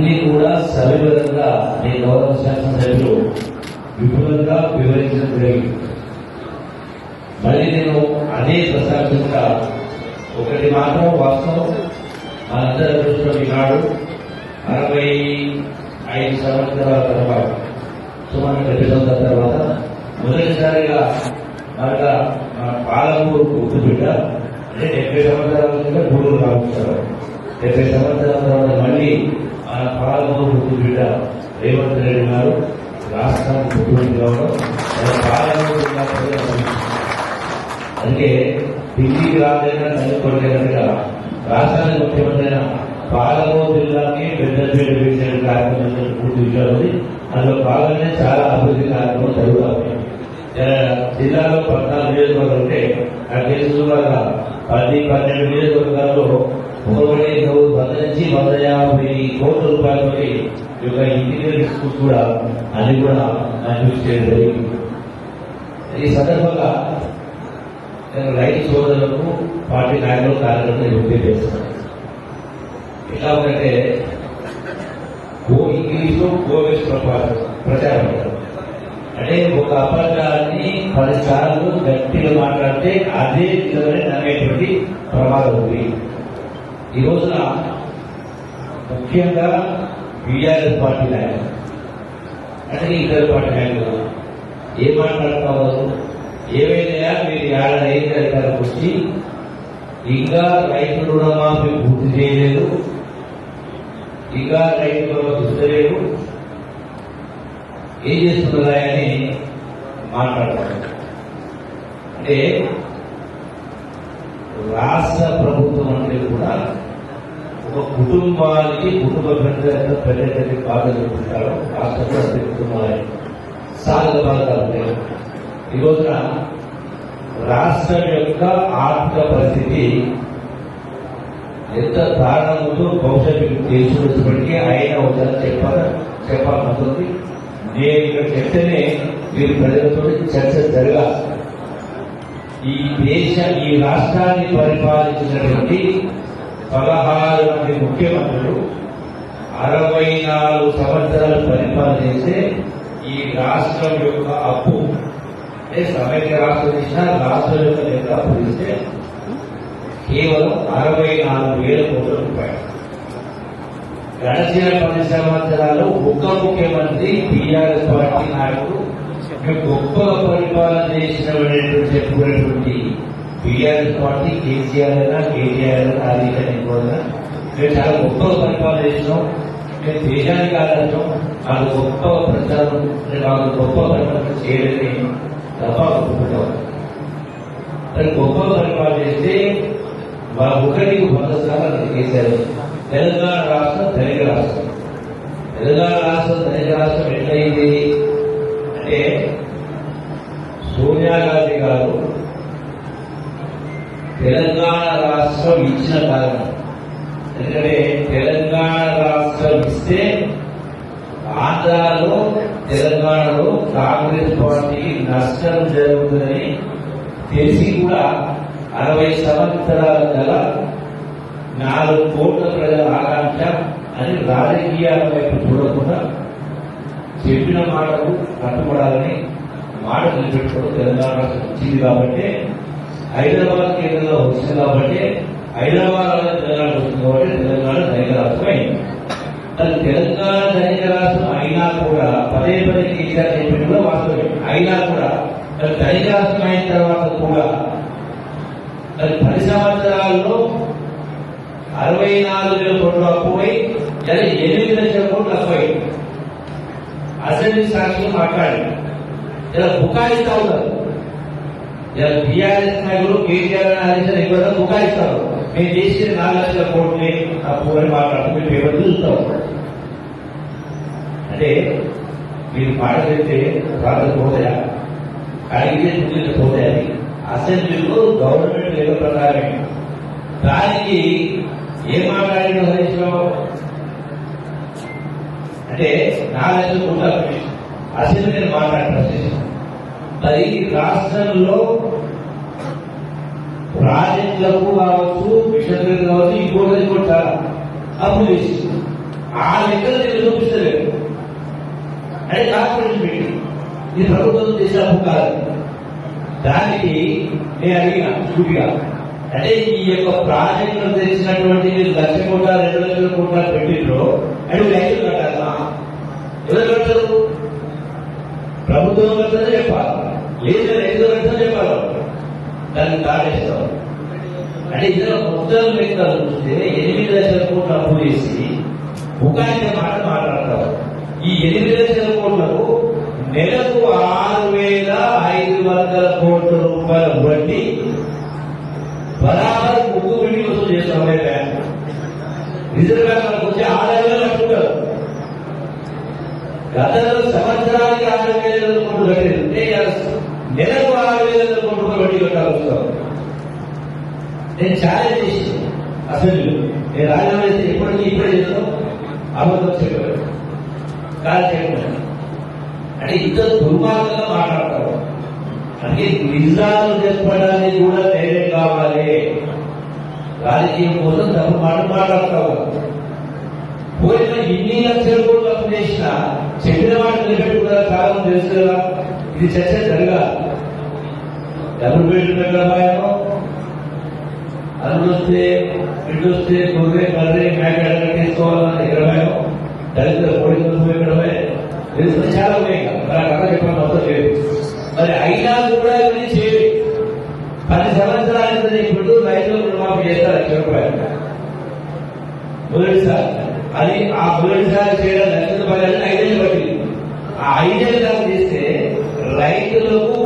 అన్ని కూడా సవివరంగా మీ గౌరవ శాసనసభ్యులు విపులంగా వివరించడం జరిగింది. మళ్ళీ నేను అదే ప్రశాంతంగా ఒకటి మాత్రం వాస్తవం. మనందరి దృష్టిలో ఈనాడు అరవై ఐదు సంవత్సరాల తర్వాత సుమారు డెబ్బై సంవత్సరాల తర్వాత మొదటిసారిగా మరలా మన పాలమూరు గుర్తుబిడ్డ అంటే డెబ్బై సంవత్సరాల కింద గూడూరు రావచ్చు డెబ్బై సంవత్సరాల తర్వాత మళ్ళీ మన పాలమూరు బిడ్డ రేవంత్ రెడ్డి గారు రాష్ట్రానికి ముఖ్యమంత్రి కావడం మన పాలమూరు అందుకే ఢిల్లీకి రాలేదా చదువుకోలేదనగా రాష్ట్రానికి ముఖ్యమంత్రి పాలమూరు జిల్లాకి పెద్దపీట వేసే కార్యక్రమం పూర్తి ఉంది అందులో భాగంగానే చాలా అభివృద్ధి కార్యక్రమం జరుగుతూ జిల్లాలో పద్నాలుగు నియోజకవర్గాలు ఉంటే ఆ కేసు వాళ్ళ పది పన్నెండు నియోజకవర్గాల్లో ఒకటి వంద నుంచి వంద యాభై కోట్ల రూపాయలతో ఈ యొక్క ఇంజనీరింగ్ స్కూల్స్ కూడా అన్ని కూడా మంజూరు చేయడం ఈ సందర్భంగా నేను రైతు సోదరులకు పార్టీ నాయకులు కార్యకర్తలు విజ్ఞప్తి చేస్తున్నాను ఎలా ఉందంటే గో ఇంగ్లీష్లో గోవేస్ ప్రపారం ప్రచారం అంటే ఒక అబద్ధాన్ని పదిసార్లు గట్టిగా మాట్లాడితే అదే విధమైన నమ్మేటువంటి ప్రమాదం ఉంది. ఈ రోజున ముఖ్యంగా బీఆర్ఎస్ పార్టీ నాయకులు అంటే ఇతర పార్టీ నాయకులు ఏం మాట్లాడుకోవాలి? ఏమైనా మీరు ఏడాది ఐదు అధికారులకు వచ్చి ఇంకా రైతు రుణమాఫీ పూర్తి చేయలేదు. ఇంకా రైతు రుణమాఫీ ఇస్తలేదు. ఏం చేస్తున్నారా అని మాట్లాడతారు అంటే రాష్ట్ర ప్రభుత్వం అంటే కూడా ఒక కుటుంబానికి కుటుంబ పెద్ద పెద్ద బాధ చెప్పుకుంటారు. రాష్ట్ర ప్రతి కుటుంబాలని సాధక బాధలు ఉంటాయి ఈ రోజున రాష్ట్రం యొక్క ఆర్థిక పరిస్థితి ఎంత దారుణంతో భవిష్యత్తు తెలుసుకున్నప్పటికీ ఆయన ఒక చెప్పాలి చెప్పాలనుకుంది. నేను ఇక్కడ చెప్తేనే మీరు ప్రజలతో చర్చ జరగాలి ఈ దేశ ఈ రాష్ట్రాన్ని పరిపాలించినటువంటి పదహారు మంది ముఖ్యమంత్రులు అరవై నాలుగు సంవత్సరాలు పరిపాలన చేస్తే ఈ రాష్ట్రం యొక్క అప్పు అంటే సమైక్య రాష్ట్రం ఇచ్చిన రాష్ట్రం యొక్క లెక్క అప్పు ఇస్తే కేవలం అరవై నాలుగు వేల కోట్ల రూపాయలు. గడిచిన పది సంవత్సరాలు ఒక ముఖ్యమంత్రి టీఆర్ఎస్ పార్టీ నాయకుడు గొప్ప పరిపాలన చేసినటువంటి చెప్పుకునేటువంటి టీఆర్ఎస్ పార్టీ కేసీఆర్ అయినా కేటీఆర్ అయినా అది కూడా మేము చాలా గొప్పగా పరిపాలన చేసినాం. మేము దేశానికి ఆదర్శం మాకు గొప్ప ప్రచారం మాకు గొప్ప పరిపాలన చేయలేదని తప్ప ఒప్పుకుంటాం మరి గొప్ప పరిపాలన చేస్తే మా ఒకరికి వంద సార్లు చేశారు తెలంగాణ రాష్ట్రం ధనిక రాష్ట్రం. తెలంగాణ రాష్ట్రం ధనిక రాష్ట్రం ఎట్లయింది? అంటే సోనియా గాంధీ గారు తెలంగాణ రాష్ట్రం ఇచ్చిన కారణం ఎందుకంటే తెలంగాణ రాష్ట్రం ఇస్తే ఆంధ్రాలో తెలంగాణలో కాంగ్రెస్ పార్టీకి నష్టం జరుగుతుందని తెలిసి కూడా అరవై సంవత్సరాల గల నాలుగు కోట్ల ప్రజల ఆకాంక్ష అని రాజకీయాల వైపు చూడకుండా చెప్పిన మాటకు కట్టుబడాలని మాట నిలబెట్టుకోవడం తెలంగాణ రాష్ట్రం వచ్చింది కాబట్టి హైదరాబాద్ కేంద్రంగా వచ్చింది కాబట్టి హైదరాబాద్ తెలంగాణ వచ్చింది కాబట్టి తెలంగాణ ధనిక రాష్ట్రం అయింది. తెలంగాణ ధనిక రాష్ట్రం అయినా కూడా పదే పదే కేసీఆర్ చెప్పింది కూడా వాస్తవమే. అయినా కూడా మరి ధనిక రాష్ట్రం అయిన తర్వాత కూడా మరి పది సంవత్సరాల్లో అరవై నాలుగు వేల కోట్ల అప్పు ఇలా ఎనిమిది లక్షల కోట్లు అప్పు అయింది అసెంబ్లీ సాక్షులు మాట్లాడి ఇలా బుకాయిస్తా ఉన్నారు. ఇలా టీఆర్ఎస్ నాయకులు కేటీఆర్ హరీష్ ఎక్కువ బుకాయిస్తారు మేము చేసిన నాలుగు లక్షల కోట్లని ఆ అని మాట్లాడుతూ మీరు పేపర్ చూస్తాం. అంటే మీరు మాట చెప్తే రాత్రి పోతాయా? అడిగితే చూసిన పోతాయని అసెంబ్లీలో గవర్నమెంట్ లెక్క ప్రకారమే. దానికి ఏం మాట్లాడిన హరీష్ రావు? అంటే నాలుగు లక్షల కోట్ల అసెంబ్లీ నేను మాట్లాడిన మరి రాష్ట్రంలో ప్రాజెక్టులకు కావచ్చు మిషనరీలు కావచ్చు ఇంకోటి ఇంకోటి చాలా అప్పు చేసి ఆ లెక్కలు నేను చూపిస్తలేదు అది కార్పొరేషన్ పెట్టి ఇది ప్రభుత్వం చేసే అప్పు కాదు. దానికి నేను అడిగిన సూటిగా అంటే ఈ యొక్క ప్రాజెక్టులు తెచ్చినటువంటి మీరు లక్ష కోట రెండు లక్షల కోట పెట్టిండ్రో అంటే రైతులు కట్టాలా? ఎవరు కడతారు? ప్రభుత్వం కట్టదని చెప్పాలి? లేదు రైతులు కట్టదని చెప్పాలి దాన్ని దాటేస్తాం అంటే ఇందులో మొత్తం లెక్కలు చూస్తే ఎనిమిది లక్షల కోట్లు అప్పు చేసి ఒక మాట మాట్లాడతారు. ఈ ఎనిమిది లక్షల కోట్లకు నెలకు ఆరు వేల ఐదు వందల కోట్ల రూపాయల వడ్డీ బరాబర్ ముగ్గు బిల్డింగ్ వసూలు చేస్తాం అదే బ్యాంక్ రిజర్వ్ బ్యాంక్ మనకు వచ్చి ఆదాయంలో కట్టుకుంటారు గతంలో సంవత్సరానికి ఆరు వేల కోట్లు కట్టేది అంటే నెలకు ఆరు వేల కోట్ల వడ్డీ కట్టాల్సి వస్తాం నేను ఛాలెంజ్ చేసి అసలు నేను రాజీనామా చేస్తే ఇప్పటికీ ఇప్పుడే చేస్తాను అబద్ధం చెప్పారు కాదు చెప్పారు అంటే ఇంత దుర్మార్గంగా మాట్లాడతారు అంటే నిజాలు చెప్పడానికి కూడా ధైర్యం కావాలి. రాజకీయం కోసం తప్పు మాట మాట్లాడతావు. పోయిన ఇన్ని లక్షల కోట్లు అప్పు చేసినా చెప్పిన మాట నిలబెట్టుకున్న కాలం తెలుసు కదా. ఇది చర్చ జరగాలి. డబ్బులు పెట్టుకున్న భయమో అల్లుడు వస్తే ఇల్లు వస్తే గొర్రె బర్రె మేక ఎక్కడ తీసుకోవాలన్న ఇరవై దళితుల కోడి కోసం ఇక్కడమే తెలుసు చాలా ఉన్నాయి కదా. మరి అక్కడ చెప్పడం మొత్తం లేదు మరి అయినా కూడా ఇవన్నీ చేయరు పది సంవత్సరాల ఇప్పుడు రైతులు రుణమాఫీ చేస్తారు లక్ష రూపాయలు మొదటిసారి అది ఆ మొదటిసారి చేయడం లక్ష రూపాయలు ఐదేళ్ళు పట్టింది ఆ ఐదేళ్ళు చేస్తే రైతులకు